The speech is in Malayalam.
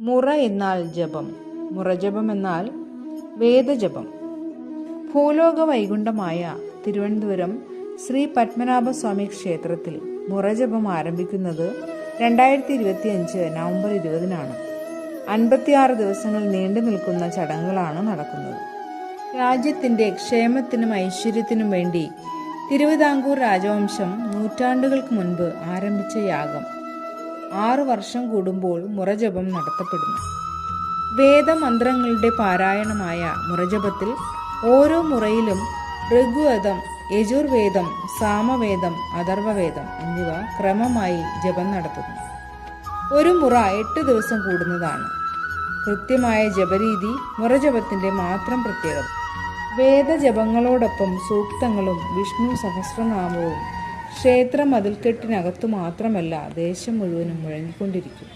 മുറ എന്നാൽ ജപം. മുറജപം എന്നാൽ വേദജപം. ഭൂലോക വൈകുണ്ഠമായ തിരുവനന്തപുരം ശ്രീ പത്മനാഭസ്വാമി ക്ഷേത്രത്തിൽ മുറജപം ആരംഭിക്കുന്നത് രണ്ടായിരത്തി ഇരുപത്തി അഞ്ച് നവംബർ ഇരുപതിനാണ്. അൻപത്തിയാറ് ദിവസങ്ങൾ നീണ്ടു നിൽക്കുന്ന ചടങ്ങുകളാണ് നടക്കുന്നത്. രാജ്യത്തിന്റെ ക്ഷേമത്തിനും ഐശ്വര്യത്തിനും വേണ്ടി തിരുവിതാംകൂർ രാജവംശം നൂറ്റാണ്ടുകൾക്ക് മുൻപ് ആരംഭിച്ച യാഗം. ആറു വർഷം കൂടുമ്പോൾ മുറജപം നടത്തപ്പെടുന്നു. വേദമന്ത്രങ്ങളുടെ പാരായണമായ മുറജപത്തിൽ ഓരോ മുറയിലും ഋഗ്വേദം യജുർവേദം സാമവേദം അഥർവവേദം എന്നിവ ക്രമമായി ജപം നടത്തുന്നു. ഒരു മുറ എട്ട് ദിവസം കൂടുന്നതാണ്. കൃത്യമായ ജപരീതി മുറജപത്തിന്റെ മാത്രം പ്രത്യേകത. വേദജപങ്ങളോടൊപ്പം സൂക്തങ്ങളും വിഷ്ണു സഹസ്രനാമവും ക്ഷേത്ര മതിൽക്കെട്ടിനകത്തു മാത്രമല്ല ദേശം മുഴുവനും മുഴങ്ങിക്കൊണ്ടിരിക്കും.